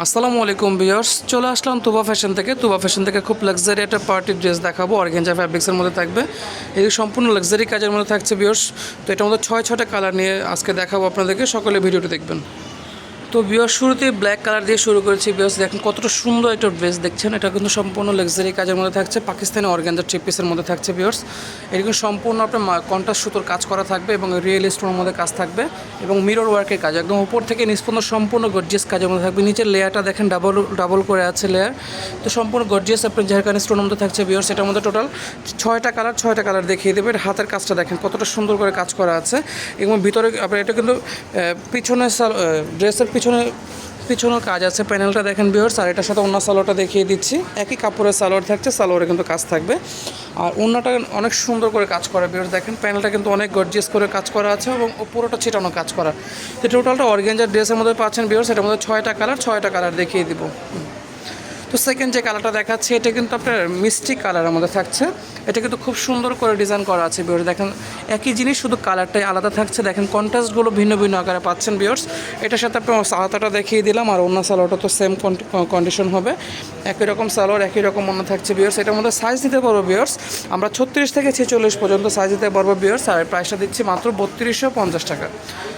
আসসালামু আলাইকুম বিয়ার্স চলে আসলাম তুবা ফ্যাশন থেকে। তুবা ফ্যাশন থেকে খুব লাক্সারি একটা পার্টি ড্রেস দেখাবো অর্গেঞ্জা ফ্যাব্রিক্সের মধ্যে থাকবে। এই সম্পূর্ণ লাক্সারি কাজের মধ্যে থাকছে বিয়ার্স তো এটার মধ্যে ছয় ছটা কালার নিয়ে আজকে দেখাবো আপনাদেরকে, সকলে ভিডিওটি দেখবেন। তো বিয়ার্স শুরুতে ব্ল্যাক কালার দিয়ে শুরু করেছি বিয়ার্স দেখেন কতটা সুন্দর একটা ড্রেস দেখছেন। এটা কিন্তু সম্পূর্ণ লাক্সারি কাজের মধ্যে থাকছে। পাকিস্তানি অর্গ্যানজার থ্রি পিসের মধ্যে থাকছে বিয়ার্স এরকম সম্পূর্ণ আপনার কন্টাস সুতোর কাজ করা থাকবে এবং রিয়েল স্টোনের মধ্যে কাজ থাকবে এবং মিরর ওয়ার্কের কাজ। একদম উপর থেকে নিষ্পন্ন সম্পূর্ণ গর্জিয়াস কাজের মধ্যে থাকবে। নিচের লেয়ারটা দেখেন ডাবল ডাবল করে আছে লেয়ার তো সম্পূর্ণ গর্জিয়াস আপনার জাহারকানি স্টোনের মধ্যে থাকছে বিয়ার্স এটার মধ্যে টোটাল ছয়টা কালার ছয়টা কালার দেখিয়ে দেবে। হাতের কাজটা দেখেন কতটা সুন্দর করে কাজ করা আছে এবং ভিতরে আপনার এটা কিন্তু পিছনে ড্রেসের পিছনে পিছনের কাজ আছে প্যানেলটা দেখেন বিহর আর এটার সাথে অন্য সালোয়ারটা দেখিয়ে দিচ্ছি। একই কাপড়ের সালোয়ার থাকছে, সালোয়ারে কিন্তু কাজ থাকবে। আর অন্যটা অনেক সুন্দর করে কাজ করা বিহর দেখেন। প্যানেলটা কিন্তু অনেক গর্জিয়াস করে কাজ করা আছে এবং পুরোটা ছিটানো কাজ করা। তো টোটালটা অর্গেঞ্জার ড্রেসের মধ্যে পাচ্ছেন বিহর সেটার মধ্যে ছয়টা কালার ছয়টা কালার দেখিয়ে দিব। তো সেকেন্ড যে কালারটা দেখাচ্ছি, এটা কিন্তু আপনার মিষ্টি কালারের মধ্যে থাকছে। এটা কিন্তু খুব সুন্দর করে ডিজাইন করা আছে বিয়ার্স দেখেন, একই জিনিস, শুধু কালারটাই আলাদা থাকছে। দেখেন কন্ট্রাস্টগুলো ভিন্ন ভিন্ন আকারে পাচ্ছেন বিয়ার্স এটার সাথে আপনার সালাতাটা দেখিয়ে দিলাম, আর অন্য সালোয়ারটা তো সেম কন্ডিশন হবে। একই রকম সালোয়ার, একই রকম অন্য থাকছে বিয়ার্স এটার মধ্যে সাইজ দিতে পারব বিয়ার্স আমরা ছত্রিশ থেকে ছেচল্লিশ পর্যন্ত সাইজ দিতে পারব বিয়ার্স আর প্রাইসটা দিচ্ছি মাত্র বত্রিশশো পঞ্চাশ টাকা।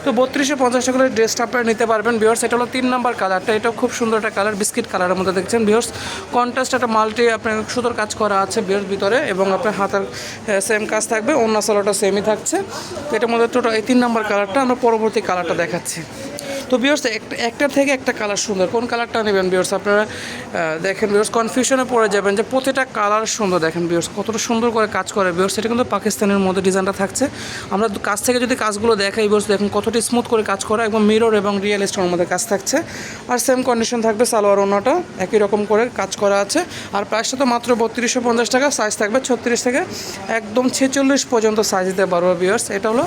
তো বত্রিশশো পঞ্চাশ টাকা ড্রেসটা আপনারা নিতে পারবেন বিয়ার্স এটা হলো তিন নম্বর কালারটা এটাও খুব সুন্দর একটা কালার বিস্কিট কালারের মধ্যে দেখছেন বিয়ার্স কন্ট্রাস্ট একটা মাল্টি আপনার সুতোর কাজ করা আছে বিয়ার্স ভিতরে এবং আপনার হাতের সেম কাজ থাকবে, অন্য সালোটা সেমই থাকছে। এটার মধ্যে টোটাল এই তিন নম্বর কালারটা আমরা পরবর্তী কালারটা দেখাচ্ছি। তো বিয়ার্স একটা থেকে একটা কালার সুন্দর। কোন কালারটা নেবেন বিয়ার্স আপনারা দেখেন বিয়ার্স কনফিউশনে পড়ে যাবেন যে প্রতিটা কালার সুন্দর। দেখেন বিয়ার্স কতটা সুন্দর করে কাজ করে বিয়ার্স এটা কিন্তু পাকিস্তানের মধ্যে ডিজাইনটা থাকছে। আমরা কাছ থেকে যদি কাজগুলো দেখাই বিয়ার্স দেখুন কতটা স্মুথ করে কাজ করা এবং মিরর এবং রিয়েল স্টোনের মধ্যে কাজ থাকছে। আর সেম কন্ডিশন থাকবে সালোয়ার ওনাটা একই রকম করে কাজ করা আছে। আর প্রাইসটা তো মাত্র বত্রিশশো পঞ্চাশ টাকা সাইজ থাকবে ছত্রিশ থেকে একদম ছেচল্লিশ পর্যন্ত সাইজ দিতে পারব বিয়ার্স এটা হলো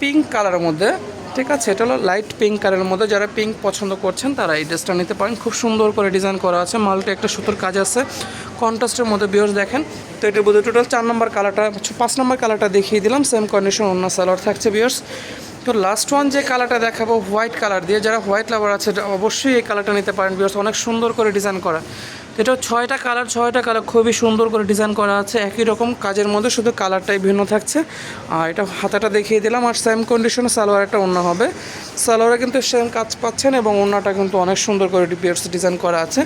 পিঙ্ক কালারের মধ্যে। ঠিক আছে, এটা হলো লাইট পিঙ্ক কালারের মধ্যে। যারা পিঙ্ক পছন্দ করছেন, তারা এই ড্রেসটা নিতে পারেন। খুব সুন্দর করে ডিজাইন করা আছে। মালটা একটা সুতোর কাজ আছে। কন্ট্রাস্টের মধ্যে বিয়ার্স দেখেন। তো এটার মধ্যে টোটাল চার নম্বর কালারটা পাঁচ নম্বর কালারটা দেখিয়ে দিলাম। সেম কন্ডিশন অন্য সালোয়ার থাকছে বিয়ার্স তো লাস্ট ওয়ান যে কালারটা দেখাবো হোয়াইট কালার দিয়ে। যারা হোয়াইট লাভার আছে, অবশ্যই এই কালারটা নিতে পারেন বিয়ার্স অনেক সুন্দর করে ডিজাইন করা। এটা ছয়টা কালার ছয়টা কালার খুবই সুন্দর করে ডিজাইন করা আছে। একই রকম কাজের মধ্যে শুধু কালারটাই ভিন্ন থাকছে। আর এটা হাতাটা দেখিয়ে দিলাম, আর সেম কন্ডিশনে সালোয়ার একটা অন্য হবে। সালোয়ারে কিন্তু সেম কাজ পাচ্ছেন এবং অন্যটা কিন্তু অনেক সুন্দর করে ডিপিয়ার্স ডিজাইন করা আছে।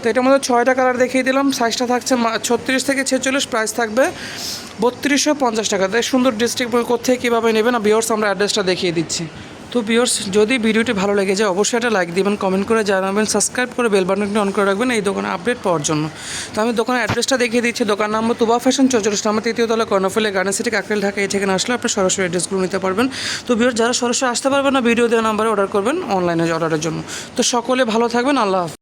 তো এটার মধ্যে ছয়টা কালার দেখিয়ে দিলাম সাইজটা থাকছে ছত্রিশ থেকে ছেচল্লিশ প্রাইস থাকবে বত্রিশশো পঞ্চাশ টাকা। তাই সুন্দর ডিস্ট্রিক্ট কোথায় কীভাবে নেবেন বিয়ার্স আমরা অ্যাড্রেসটা দেখিয়ে দিচ্ছি। তো বিয়ার্স যদি ভিডিওটি ভালো লেগে যায়, অবশ্যই একটা লাইক দিবেন কমেন্ট করে জানাবেন সাবস্ক্রাইব করে বেল বাটনটি অন করে রাখবেন, এই দোকানে আপডেট পাওয়ার জন্য। তো আমি দোকানের অ্যাড্রেসটা দেখিয়ে দিচ্ছি। দোকান নাম্বার তুবা ফ্যাশন চৌচল্লিশ নাম্বার তৃতীয় তলা কর্ণফুলে গার্ডেন সিটি কাকরেল ঢাকা, এই ঠিকানা আসলে আপনি সরাসরি অ্যাড্রেসগুলো নিতে পারবেন। তো বিয়ার্স যারা সরাসরি আসতে পারবেন না ভিডিও দেওয়া নাম্বারে অর্ডার করবেন অনলাইনে অর্ডারের জন্য। তো সকলে ভালো থাকবেন, আল্লাহ।